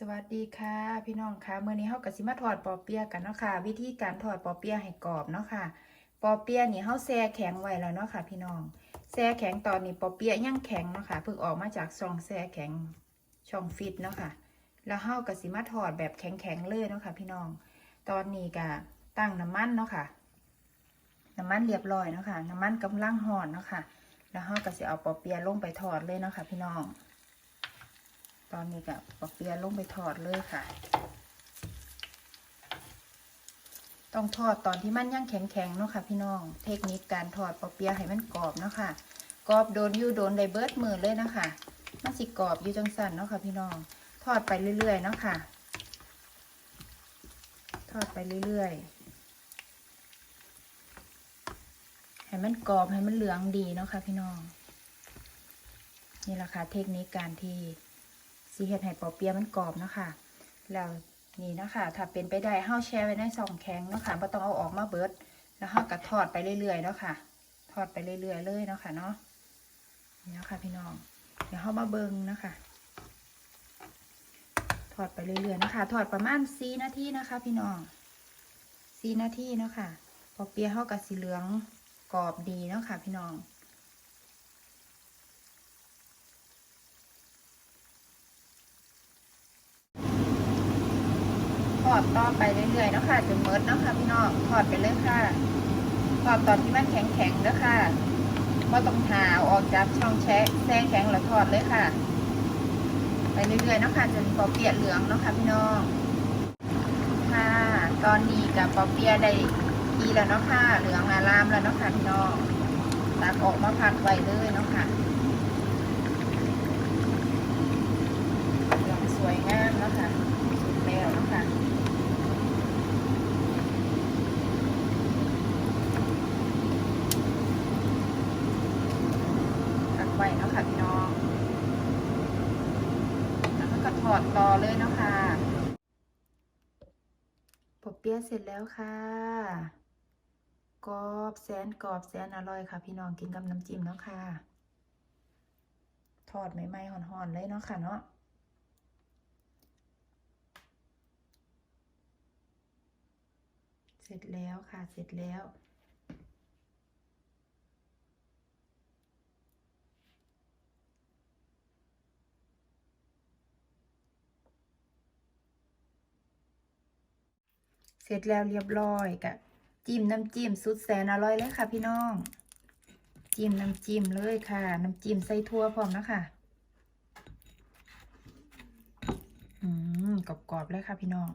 สวัสดีค่ะ พี่น้องค่ะเมื่อนี้เฮาก็สิมาทอดปอเปียกันเนาะค่ะ วิธีการทอดปอเปียให้กรอบเนาะค่ะ ปอเปียนี่เฮาแช่แข็งไว้แล้วเนาะค่ะ พี่น้องแช่แข็งตอนนี้ปอเปียยังแข็งเนาะค่ะเพิ่งออกมาจากช่องแช่แข็งช่องฟิตเนาะค่ะ แล้วเฮาก็สิมาทอดแบบแข็งๆเลยเนาะค่ะ พี่น้อง ตอนนี้ก็ตั้งน้ำมันเนาะค่ะ น้ำมันเรียบร้อยเนาะค่ะ น้ำมันกำลังร้อนเนาะค่ะ แล้วเฮาก็สิเอาปอเปียลงไปทอดเลยเนาะค่ะ พี่น้อง อนนี้กับปอเปียลงไปทอดเลยค่ะ ต้องทอดตอนที่มันยังแข็งๆเนาะค่ะ พี่น้อง เทคนิคการทอดปอเปียให้มันกรอบเนาะค่ะ กรอบโดนยู่โดนไดเบิร์ดมือเลยนะคะมันสิกรอบอยู่จังสันเนาะค่ะ พี่น้อง ทอดไปเรื่อยๆเนาะค่ะ ทอดไปเรื่อยๆให้มันกรอบให้มันเหลืองดีเนาะค่ะพี่น้อง นี่แหละค่ะเทคนิคการที่ สีเห็ดไห่ปอเปียะมันกรอบนะคะแล้วนี่นะคะถ้าเป็นไปได้เฮาแช่ไว้ในซองแข็งนะค่ะบ่ต้องเอาออกมาเบิด แล้วเฮาก็ทอดไปเรื่อยๆเนาะค่ะ ทอดไปเรื่อยๆเลยนะค่ะเนาะนี่นะค่ะพี่น้อง เดี๋ยวเฮามาเบิ่งนะคะ ทอดไปเรื่อยๆนะคะ ทอดประมาณ4นาทีนะคะ พี่น้อง4นาทีเนาะค่ะปอเปียะเฮาก็สีเหลืองกรอบดีเนาะค่ะพี่น้อง อดต่อไปเรื่อยๆเนาะค่ะจนเมิดเนาะค่ะพี่น้องทอดไปเลยค่ะทอดตอนที่มันแข็งๆเด้อค่ะว่าต้องหาออกจากช่องแช่แช่แข็งแล้วทอดเลยค่ะ ไปเรื่อยๆเนาะค่ะจนปอเปียเหลืองเนาะค่ะพี่น้องค่ะตอนนี้กับปอเปียได้ทีแล้วเนาะค่ะเหลืองอารามแล้วเนาะค่ะพี่น้องตักออกมาพักไว้เลยเนาะค่ะ เหลืองสวยงามเนาะค่ะสุดแล้วเนาะค่ะ ตักไว้เนาะค่ะพี่น้องแล้วก็ถอดต่อเลยเนาะค่ะปอเปี๊ยะเสร็จแล้วค่ะกรอบแสนกรอบแสนอร่อยค่ะ พี่น้องกินกับน้ำจิ้มเนาะค่ะ ทอดใหม่ๆห่อนๆเลยเนาะค่ะเนาะเสร็จแล้วค่ะ เสร็จแล้ว เสร็จแล้วเรียบร้อยกะจิ้มน้ำจิ้มสุดแสนอร่อยเลยค่ะ พี่น้อง จิ้มน้ำจิ้มเลยค่ะ น้ำจิ้มใส่ทั่วพร้อมนะคะอืมกรอบๆเลยค่ะพี่น้อง